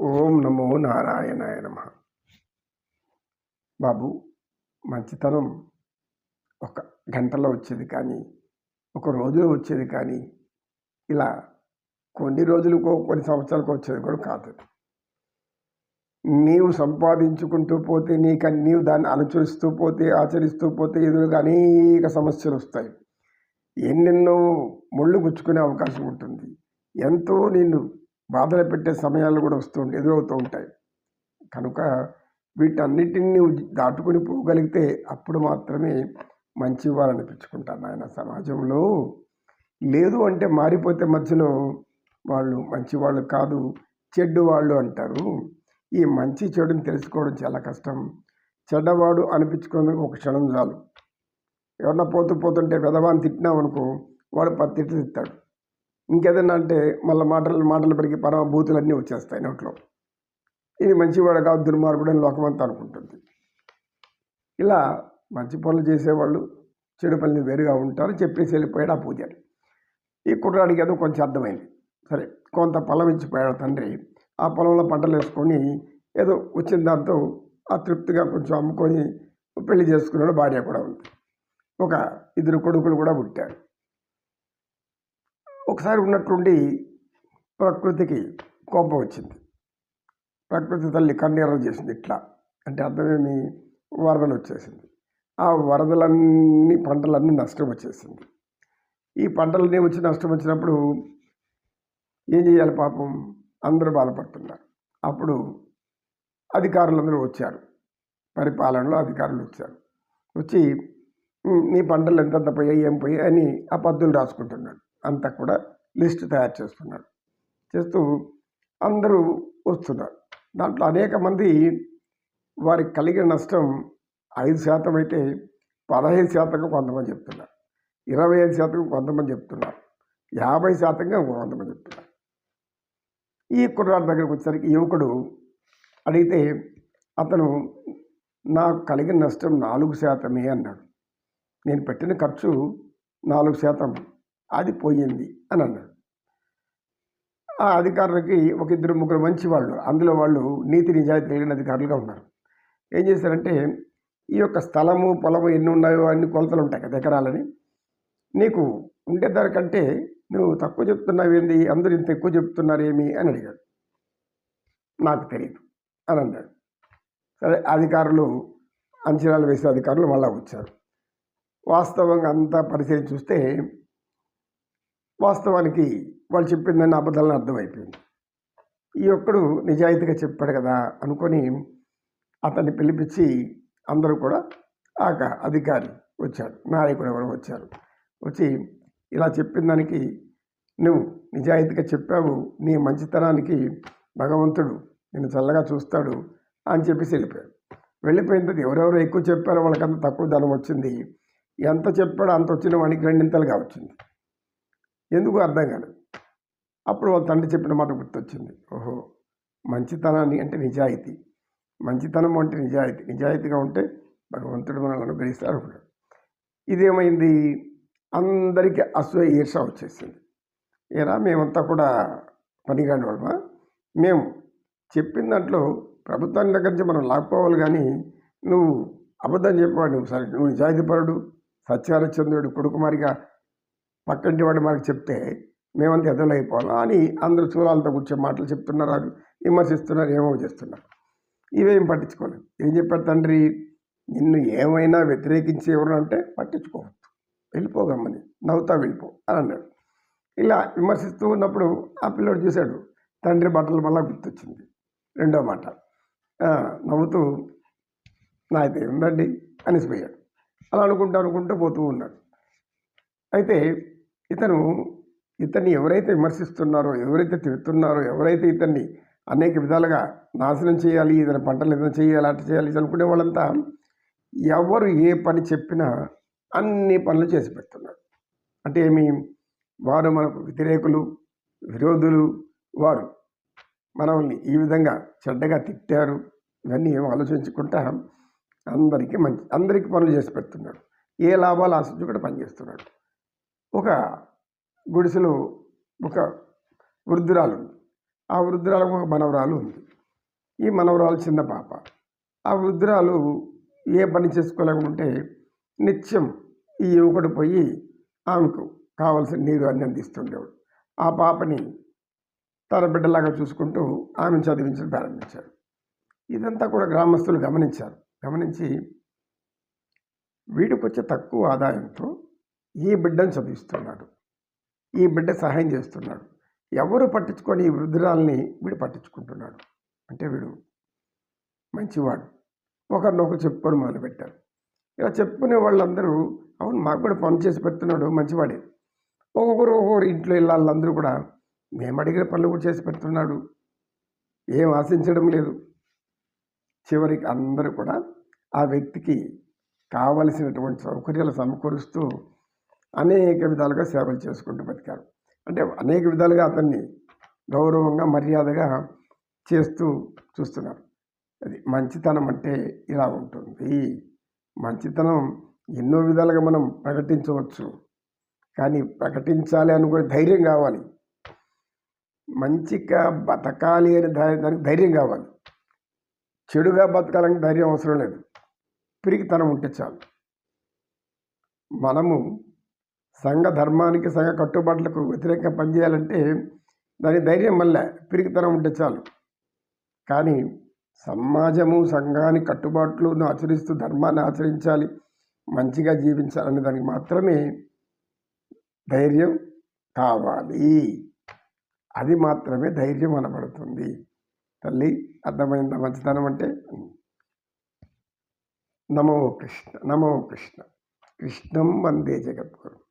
ఓం నమో నారాయణాయ నమ. బాబు మంచితనం ఒక గంటలో వచ్చేది కానీ ఒక రోజులో వచ్చేది కానీ ఇలా కొన్ని రోజులకో కొన్ని సంవత్సరాలకు వచ్చేది కూడా కాదు. నీవు సంపాదించుకుంటూ పోతే నీకు నీవు దాన్ని అనుచరిస్తూ పోతే ఆచరిస్తూ పోతే ఎదురుగా అనేక సమస్యలు వస్తాయి. ఎన్నెన్నో ముళ్ళు గుచ్చుకునే అవకాశం ఉంటుంది. ఎంతో నిన్ను బాధలు పెట్టే సమయాలు కూడా వస్తూ ఉంటాయి ఎదురవుతూ ఉంటాయి. కనుక వీటన్నిటిని దాటుకుని పోగలిగితే అప్పుడు మాత్రమే మంచివారు అనిపించుకుంటారు ఆయన సమాజంలో. లేదు అంటే మారిపోతే మధ్యలో వాళ్ళు మంచివాళ్ళు కాదు చెడ్డు వాళ్ళు అంటారు. ఈ మంచి చెడుని తెలుసుకోవడం చాలా కష్టం. చెడ్డవాడు అనిపించుకోవడానికి ఒక క్షణం చాలు. ఎవరన్నా పోతూ పోతుంటే పెదవాన్ని తిట్టినామనుకో వాడు పది తిట్టాడు. ఇంకేదన్నా అంటే మళ్ళీ మాటలు మాటలు పడికి పరమభూతులు అన్నీ వచ్చేస్తాయి నోట్లో. ఇది మంచివాడు కాదు దుర్మార్గుడు అని లోకమంతా అనుకుంటుంది. ఇలా మంచి పనులు చేసేవాళ్ళు చెడు పనులు వేరుగా ఉంటారు చెప్పేసి వెళ్ళిపోయాడు ఆ పూజారి. ఈ కుర్రాడికి ఏదో కొంచెం అర్థమైంది. సరే కొంత పొలం ఇచ్చిపోయాడు తండ్రి. ఆ పొలంలో పంటలు వేసుకొని ఏదో వచ్చిన దాంతో ఆ తృప్తిగా కొంచెం అమ్ముకొని పెళ్ళి చేసుకున్నాడు భార్య కూడా ఉంది. ఒక ఇద్దరు కొడుకులు కూడా పుట్టారు. ఒకసారి ఉన్నట్టుండి ప్రకృతికి కోపం వచ్చింది. ప్రకృతి తల్లి కన్నీరు చేసింది ఇట్లా. అంటే అర్థమేమి? వరదలు వచ్చేసింది. ఆ వరదలన్నీ పంటలన్నీ నష్టం వచ్చేసింది. ఈ పంటలన్నీ వచ్చి నష్టం వచ్చినప్పుడు ఏం చేయాలి పాపం? అందరూ బాధపడుతున్నారు. అప్పుడు అధికారులందరూ వచ్చారు. పరిపాలనలో అధికారులు వచ్చారు. వచ్చి నీ పంటలు ఎంతెంత పోయాయి? ఏం పోయాయి? అని ఆ పద్దులు రాసుకుంటున్నాడు అంతా కూడా లిస్ట్ తయారు చేస్తున్నాడు చేస్తూ అందరూ వస్తున్నారు. దాంట్లో అనేక మంది వారికి కలిగిన నష్టం ఐదు శాతం అయితే పదహైదు శాతంగా కొంతమంది చెప్తున్నారు. ఇరవై ఐదు శాతం కొంతమంది చెప్తున్నారు. యాభై శాతంగా కొంతమంది చెప్తున్నారు. ఈ కుర్రాడి దగ్గరకు వచ్చేసరికి యువకుడు అడిగితే అతను నాకు కలిగిన నష్టం నాలుగు శాతమే అన్నాడు. నేను పెట్టిన ఖర్చు నాలుగు శాతం అది పోయింది అని అన్నాడు. ఆ అధికారులకి ఒక ఇద్దరు ముగ్గురు మంచి వాళ్ళు అందులో వాళ్ళు నీతి నిజాయితీ కలిగిన అధికారులుగా ఉన్నారు. ఏం చేశారంటే ఈ యొక్క స్థలము పొలము ఎన్ని ఉన్నాయో అన్ని కొలతలు ఉంటాయి కదా ఎకరాలని. నీకు ఉండే దానికంటే నువ్వు తక్కువ చెప్తున్నావు ఏంది? అందరూ ఇంత ఎక్కువ చెప్తున్నారు ఏమి? అని అడిగాడు. నాకు తెలియదు అని అన్నాడు. సరే అధికారులు అంచనాలు వేసే అధికారులు మళ్ళా వచ్చారు. వాస్తవంగా అంతా పరిశీలించి చూస్తే వాస్తవానికి వాళ్ళు చెప్పిందని అబద్ధాలను అర్థమైపోయింది. ఈ ఒక్కడు నిజాయితీగా చెప్పాడు కదా అనుకొని అతన్ని పిలిపించి అందరూ కూడా ఆక అధికారి వచ్చాడు నాయకుడు ఎవరు వచ్చారు. వచ్చి ఇలా చెప్పిన దానికి నువ్వు నిజాయితీగా చెప్పావు నీ మంచితనానికి భగవంతుడు నేను చల్లగా చూస్తాడు అని చెప్పేసి వెళ్ళిపోయాడు. వెళ్ళిపోయిన ఎవరెవరు ఎక్కువ చెప్పారో వాళ్ళకంత తక్కువ ధనం వచ్చింది. ఎంత చెప్పాడో అంత వచ్చిన వాడికి రెండింతలుగా వచ్చింది. ఎందుకు అర్థం కాలేదు. అప్పుడు వాళ్ళ తండ్రి చెప్పిన మాట గుర్తొచ్చింది. ఓహో మంచితనాన్ని అంటే నిజాయితీ. మంచితనం అంటే నిజాయితీ. నిజాయితీగా ఉంటే భగవంతుడు మనల్ని అనుగ్రహిస్తాడు ఇదేమైంది? అందరికీ అసూయ ఈర్ష వచ్చేసింది. ఏరా మేమంతా కూడా పనిగాని వాళ్ళమా? మేము చెప్పిన దాంట్లో ప్రభుత్వాన్ని దగ్గర నుంచి మనం లాక్కోవాలి కానీ నువ్వు అబద్ధం చెప్పేవాడు నువ్వు సరే నువ్వు నిజాయితీపరుడు సత్యారచంద్రుడు కొడుకుమారిగా పక్కంటి వాడు మనకు చెప్తే మేమంతా ఎదలైపోవాలా అని అందరూ చూడాలతో కూర్చొని మాటలు చెప్తున్నారు విమర్శిస్తున్నారు ఏమో చేస్తున్నారు. ఇవేం పట్టించుకోలేదు ఏం చెప్పారు తండ్రి? నిన్ను ఏమైనా వ్యతిరేకించి ఎవరు అంటే పట్టించుకోవద్దు. వెళ్ళిపోగమ్మని. నవ్వుతా వెళ్ళిపో అని అన్నాడు. ఇలా విమర్శిస్తూ ఉన్నప్పుడు ఆ పిల్లోడు చూశాడు తండ్రి బట్టలు మళ్ళా గుర్తొచ్చింది. రెండో మాట. నవ్వుతూ నా అయితే ఉందండి అనిసిపోయాడు అలా అనుకుంటూ అనుకుంటూ పోతూ ఉన్నాడు. అయితే ఇతను ఇతన్ని ఎవరైతే విమర్శిస్తున్నారో ఎవరైతే తిడుతున్నారో ఎవరైతే ఇతన్ని అనేక విధాలుగా నాశనం చేయాలి ఇతని పంటలు ఏదైనా చేయాలి అట్ట చేయాలి అనుకునే వాళ్ళంతా ఎవరు ఏ పని చెప్పినా అన్ని పనులు చేసి పెడుతున్నారు. అంటే ఏమి? వారు మనకు వ్యతిరేకులు విరోధులు వారు. మనల్ని ఈ విధంగా చెడ్డగా తిట్టారు ఇవన్నీ ఏమో ఆలోచించుకుంటా అందరికీ మంచి అందరికీ పనులు చేసి పెడుతున్నాడు ఏ లాభాలు ఆశించి కూడా పనిచేస్తున్నాడు ఒక గుడిసెలో ఒక వృద్ధురాలు ఆ వృద్ధురాలకు ఒక మనవరాలు ఉంది. ఈ మనవరాలు చిన్న పాప. ఆ వృద్ధురాలు ఏ పని చేసుకోలేకుంటే నిత్యం ఈ యువకుడు పోయి ఆమెకు కావలసిన నీరు అన్ని అందిస్తుండేవాడు. ఆ పాపని తన బిడ్డలాగా చూసుకుంటూ ఆమెను చదివించడం ప్రారంభించారు. ఇదంతా కూడా గ్రామస్తులు గమనించారు. గమనించి వీడికి వచ్చే తక్కువ ఆదాయంతో ఈ బిడ్డను చదివిస్తున్నాడు. ఈ బిడ్డ సహాయం చేస్తున్నాడు. ఎవరు పట్టించుకొని ఈ వృద్ధురాల్ని వీడు పట్టించుకుంటున్నాడు? అంటే వీడు మంచివాడు. ఒకరినొకరు చెప్పుకొని మొదలుపెట్టారు. ఇలా చెప్పుకునే వాళ్ళందరూ అవును మాకు కూడా పనులు చేసి పెడుతున్నాడు మంచివాడే. ఒక్కొక్కరు ఒక్కొక్కరు ఇంట్లో వెళ్ళాలందరూ కూడా మేము అడిగిన పనులు కూడా చేసి పెడుతున్నాడు. ఏం ఆశించడం లేదు. చివరికి అందరూ కూడా ఆ వ్యక్తికి కావలసినటువంటి సౌకర్యాలు సమకూరుస్తూ అనేక విధాలుగా సేవలు చేసుకుంటూ బతికారు. అంటే అనేక విధాలుగా అతన్ని గౌరవంగా మర్యాదగా చేస్తూ చూస్తున్నారు. అది మంచితనం అంటే ఇలా ఉంటుంది. మంచితనం ఎన్నో విధాలుగా మనం ప్రకటించవచ్చు. కానీ ప్రకటించాలి అనుకునే ధైర్యం కావాలి. మంచిగా బతకాలి అని దానికి ధైర్యం కావాలి. చెడుగా బతకాలని ధైర్యం అవసరం లేదు. పిరికితనం ఉంటే చాలు. మనము సంఘ ధర్మానికి సంఘ కట్టుబాట్లకు వ్యతిరేకంగా పనిచేయాలంటే దాని ధైర్యం వల్ల పిరికితనం ఉంటే చాలు. కానీ సమాజము సంఘాన్ని కట్టుబాట్లను ఆచరిస్తూ ధర్మాన్ని ఆచరించాలి మంచిగా జీవించాలనే దానికి మాత్రమే ధైర్యం కావాలి. అది మాత్రమే ధైర్యం అనబడుతుంది. తల్లి అర్థమైందా మంచితనం అంటే? నమో కృష్ణ నమో కృష్ణ. కృష్ణం వందే జగద్గురు.